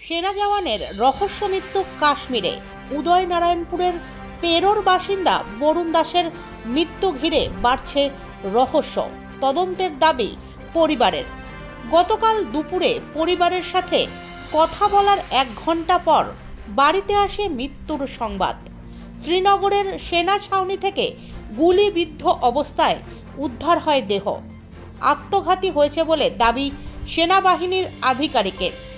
সেনা জওয়ানের রহস্য মৃত্যু কাশ্মীরে। উদয়নারায়ণপুরের পেরোর বাসিন্দা বরুণ দাসের মৃত্যু ঘিরে বাড়ছে রহস্য। তদন্তের দাবি পরিবারের। গতকাল দুপুরে পরিবারের সাথে কথা বলার এক ঘণ্টা পর বাড়িতে আসে মৃত্যুর সংবাদ। শ্রীনগরের সেনা ছাউনি থেকে গুলিবিদ্ধ অবস্থায় উদ্ধার হয় দেহ। আত্মঘাতী হয়েছে বলে দাবি সেনাবাহিনীর আধিকারিকের।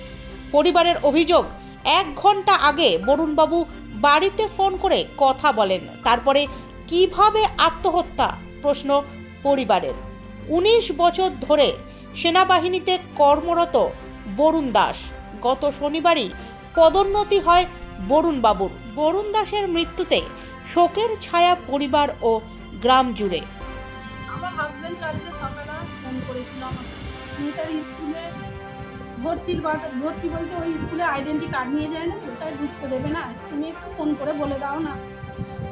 পরিবারের অভিযোগ, এক ঘণ্টা আগে বরুণবাবু বাড়িতে ফোন করে কথা বলেন। তারপরে, কীভাবে আত্মহত্যা? প্রশ্ন পরিবারের। উনিশ বছর ধরে সেনাবাহিনীতে কর্মরত বরুণ দাস। গত শনিবারই পদোন্নতি হয় বরুণবাবুর। বরুণ দাসের মৃত্যুতে শোকের ছায়া পরিবার ও গ্রাম জুড়ে। আমার কালকে সকালে ফোন করেছিল মেয়েটার স্কুলে ভর্তির কথা, ভর্তি বলতে ওই স্কুলে আইডেন্টি কার্ড নিয়ে যায় না কোথায় ঢুকতে দেবে না। তুমি একটু ফোন করে বলে দাও না।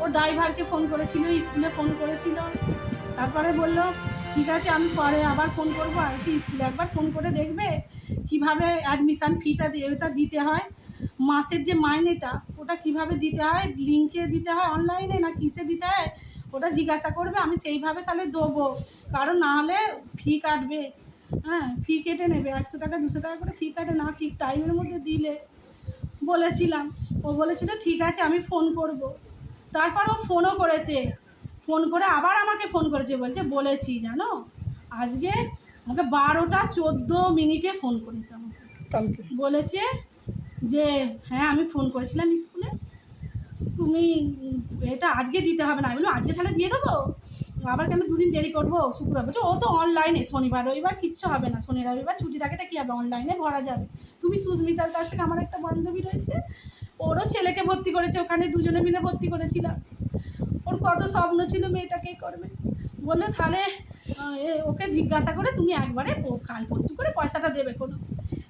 ও ড্রাইভারকে ফোন করেছিল স্কুলে ফোন করেছিল। তারপরে বলল, ঠিক আছে, আমি পরে আবার ফোন করব। আছি স্কুলে একবার ফোন করে দেখবে কীভাবে অ্যাডমিশান ফিটা দিয়ে, ওটা দিতে হয়। মাসের যে মাইনেটা, ওটা কীভাবে দিতে হয়? লিঙ্কে দিতে হয় অনলাইনে না কিসে দিতে হয়? ওটা জিজ্ঞাসা করবে, আমি সেইভাবে তাহলে দেবো। কারণ না হলে ফি কাটবে। হ্যাঁ ফি কেটে নেবে একশো টাকা দুশো টাকা করে ফি কাটে না ঠিক টাইমের মধ্যে দিলে। বলেছিলাম ও বলেছিল ঠিক আছে আমি ফোন করব। তারপর ও ফোনও করেছে। ফোন করে আবার আমাকে ফোন করেছে বলছে বলেছি জানো? আজকে আমাকে বারোটা চোদ্দ মিনিটে ফোন করেছে আমাকে। বলেছে যে হ্যাঁ আমি ফোন করেছিলাম স্কুলে। তুমি এটা আজকে দিতে হবে না। আমি বললাম আজকে তাহলে দিয়ে দেবো? আবার কেন দুদিন দেরি করব? শুক্রবার। বলছে, ও তো অনলাইনে শনিবার, রবিবার কিচ্ছু হবে না। শনি, রবিবার ছুটি থাকে তা কী হবে অনলাইনে ভরা যাবে। তুমি সুস্মিতার কাছ থেকে আমার একটা বান্ধবী রয়েছে। ওরও ছেলেকে ভর্তি করেছে, ওখানে দুজনে মিলে ভর্তি করেছিলাম। ওর কত স্বপ্ন ছিল মেয়েটাকে করবে। বলল, তাহলে ওকে জিজ্ঞাসা করে তুমি একবারে কাল পরশু করে পয়সাটা দেবে কোনো।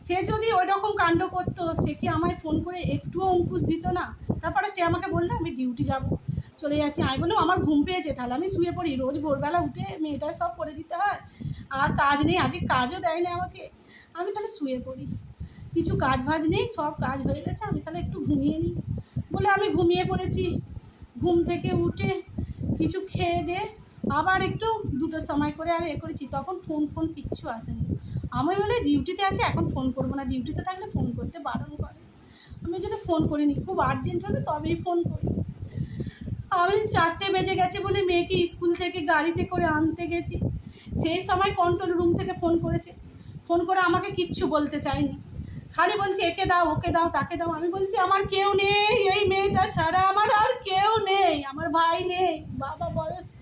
সে যদি ওই রকম কাণ্ড করতো, সে কি আমায় ফোন করে একটুও অঙ্কুশ দিত না? তারপরে সে আমাকে বলল, আমি ডিউটি যাব। চলে যাচ্ছে। আমি বললাম, আমার ঘুম পেয়েছে তাহলে আমি শুয়ে পড়ি। রোজ ভোরবেলা উঠে মেয়েটার সব করে দিতে হয়। আর কাজ নেই, আজকে কাজও দেয় না আমাকে। আমি তাহলে শুয়ে পড়ি। কিছু কাজ ভাজ নেই, সব কাজ হয়ে গেছে। আমি তাহলে একটু ঘুমিয়ে নিই। বলে, আমি ঘুমিয়ে পড়েছি। ঘুম থেকে উঠে কিছু খেয়ে দে। আবার একটু দুটোর সময় করে আর এ করেছি। তখন ফোন ফোন কিচ্ছু আসেনি। আমি বলে ডিউটিতে আছে, এখন ফোন করব না। ডিউটিতে থাকলে ফোন করতে বারণ করে। আমি যদি ফোন করিনি, খুব আর্জেন্ট হলে তবেই ফোন করি। আমি চারটে বেজে গেছে বলে মেয়েকে স্কুল থেকে গাড়িতে করে আনতে গেছি। সেই সময় কন্ট্রোল রুম থেকে ফোন করেছে। ফোন করে আমাকে কিচ্ছু বলতে চায়নি। খালি বলছে, একে দাও, ওকে দাও, তাকে দাও। আমি বলছি, আমার কেউ নেই, এই মেয়েটা ছাড়া আমার আর কেউ নেই, আমার ভাই নেই, বাবা বয়স্ক,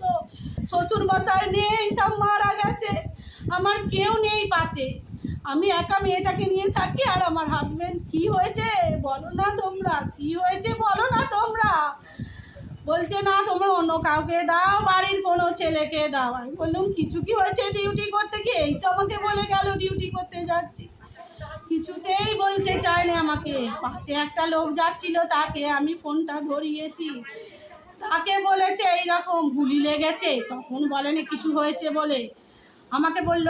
শ্বশুর মশাই নেই, সব মারা গেছে, আমার কেউ নেই পাশে। আমি একা মেয়েটাকে নিয়ে থাকি আর আমার হাজবেন্ড কি হয়েছে? বলো না তোমরা কি হয়েছে বলো না তোমরা বলছে, না, তোমরা অন্য কাউকে দাও, বাড়ির কোনো ছেলেকে দাও। আমি বললাম, কিছু কি হয়েছে ডিউটি করতে গিয়ে? এই তো আমাকে বলে গেল ডিউটি করতে যাচ্ছি। কিছুতেই বলতে চায় না আমাকে। পাশে একটা লোক যাচ্ছিল, তাকে আমি ফোনটা ধরিয়েছি। তাকে বলেছে, এইরকম গুলি লেগেছে, তখন বলেনি কিছু হয়েছে বলে। আমাকে বলল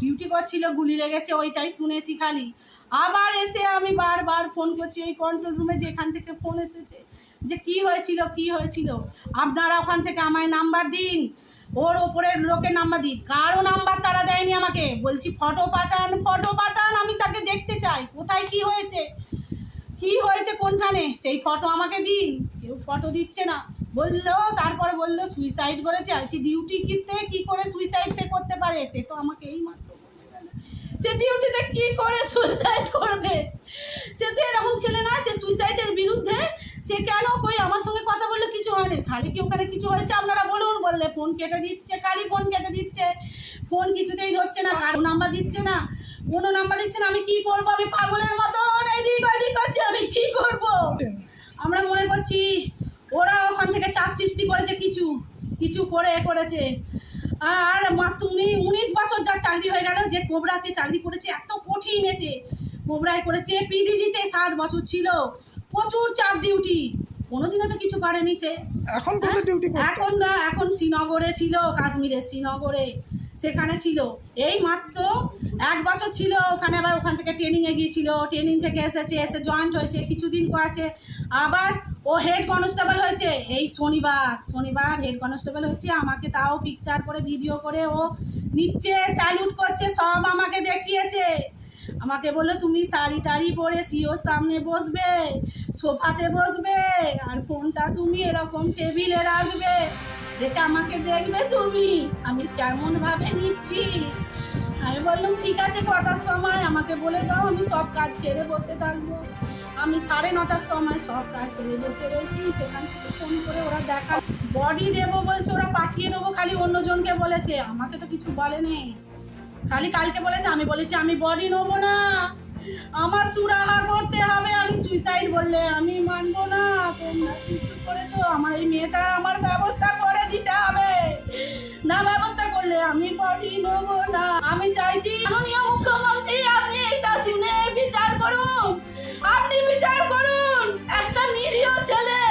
ডিউটি করছিল, গুলি লেগেছে, ওইটাই শুনেছি খালি। আবার এসে আমি বারবার ফোন করছি ওই কন্ট্রোল রুমে যেখান থেকে ফোন এসেছে যে কি হয়েছিল কি হয়েছিল? আপনারা ওখান থেকে আমায় নাম্বার দিন। ওর ওপরের লোকের নাম্বার দিন। কারও নাম্বার তারা দেয়নি আমাকে। বলছি, ফটো পাঠান ফটো পাঠান, আমি তাকে দেখতে চাই। কোথায় কি হয়েছে? কি হয়েছে কোনখানে? সেই ফটো আমাকে দিন। কেউ ফটো দিচ্ছে না। বলল, তারপরে বলল সুইসাইড করেছে। আছি ডিউটি কিনতে? কি করে সুইসাইড সে করতে পারে? সে তো আমাকে এই মাত্র সে ডিউটিতে কি করে সুইসাইড করবে? সে তো এরকম ছেলে না, সে সুইসাইডের বিরুদ্ধে সে কেন কই? আমার সঙ্গে কথা বললে কিছু হয়নি তাহলে কি ওখানে কিছু হয়েছে? আপনারা বলুন, বললে। ফোন কেটে দিচ্ছে, কালি ফোন কেটে দিচ্ছে। ফোন কিছুতেই ধরছে না, কারও নাম্বার দিচ্ছে না। কোনো নাম্বার দিচ্ছে না। আমি কি করব? আমি পাগলের মতন এদিক ওদিক করছি। আমি কি করব? আমরা মনে করছি, ওরা ওখান থেকে চাপ সৃষ্টি করেছে কিছু কিছু করে করেছে। আর মাত্র উনি উনিশ বছর যার চাকরি হয়ে গেল, যে কোবরাতে চাকরি করেছে, এত কঠিন এতে। কোবরায় করেছে পিডিজিতে সাত বছর ছিল। প্রচুর চাপ ডিউটি কোনোদিনও তো কিছু করেনি সে এখন কোথায় ডিউটি এখন না এখন শ্রীনগরে ছিল কাশ্মীরে শ্রীনগরে সেখানে ছিল। এই মাত্র এক বছর ছিল ওখানে আবার ওখান থেকে ট্রেনিংয়ে গিয়েছিল। ট্রেনিং থেকে এসেছে এসে জয়েন্ট হয়েছে কিছুদিন করেছে। আবার ও হেড কনস্টেবল হয়েছে। এই শনিবার শনিবার হেড কনস্টেবল হচ্ছে আমাকে তাও পিকচার করে ভিডিও করে ও নিচ্ছে স্যালুট করছে সব আমাকে দেখিয়েছে। আমাকে বলল, তুমি শাড়ি টাড়ি পরে সিওর সামনে বসবে, সোফাতে বসবে, আর ফোনটা তুমি এরকম টেবিলে রাখবে, রেখে আমাকে দেখবে তুমি। আমি কেমন ভাবে নিচ্ছি? আমি বললাম, ঠিক আছে, কটার সময়? আমাকে বলে দাও, আমি সব কাজ ছেড়ে বসে থাকব। আমি সাড়ে নটার সময় সব কাজ ছেড়ে বসে রয়েছি, সেখান থেকে ফোন করে ওরা দেখা। বডি দেবো বলছে, ওরা পাঠিয়ে দেবো, খালি অন্যজনকে বলেছে। আমাকে তো কিছু বলেনি খালি কালকে বলেছে, আমি বলেছি, আমি বডি নেব না। আমার সুরাহা করতে হবে, আমি সুইসাইড বললে আমি মানবো না। তোমরা কিছু করেছ? আমার এই মেয়েটার আমার ব্যবস্থা করে দিতে হবে। না ব্যবস্থা করলে আমি বডি নেব না। আমি চাইছি, মাননীয় মুখ্যমন্ত্রী, আপনি এটা শুনে বিচার করুন। আপনি বিচার করুন। একটা নিরীহ ছেলে,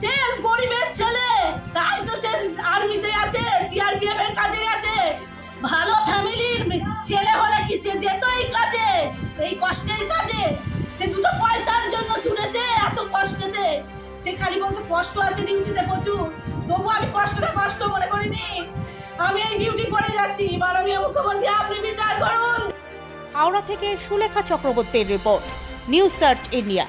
সে গরিবের ছেলে, তাই তো সে আর্মিতে আছে সিআরপিএফ এর কাজে আছে ভালো ছেলে হলে কি সে যেত এই কাজে? এই কষ্টের কাজে? সে দুটো পয়সার জন্য ছুটেছে, এত কষ্টেতে। সে খালি বলতে কষ্ট আছে ডিউটিতে প্রচুর। তবু আমি কষ্টটা কষ্ট মনে করিনি। আমি এই ডিউটি করে যাচ্ছি। মাননীয় মুখ্যমন্ত্রী, আপনি বিচার করুন। হাওড়া থেকে সুলেখা চক্রবর্তীর রিপোর্ট, নিউজ সার্চ ইন্ডিয়া।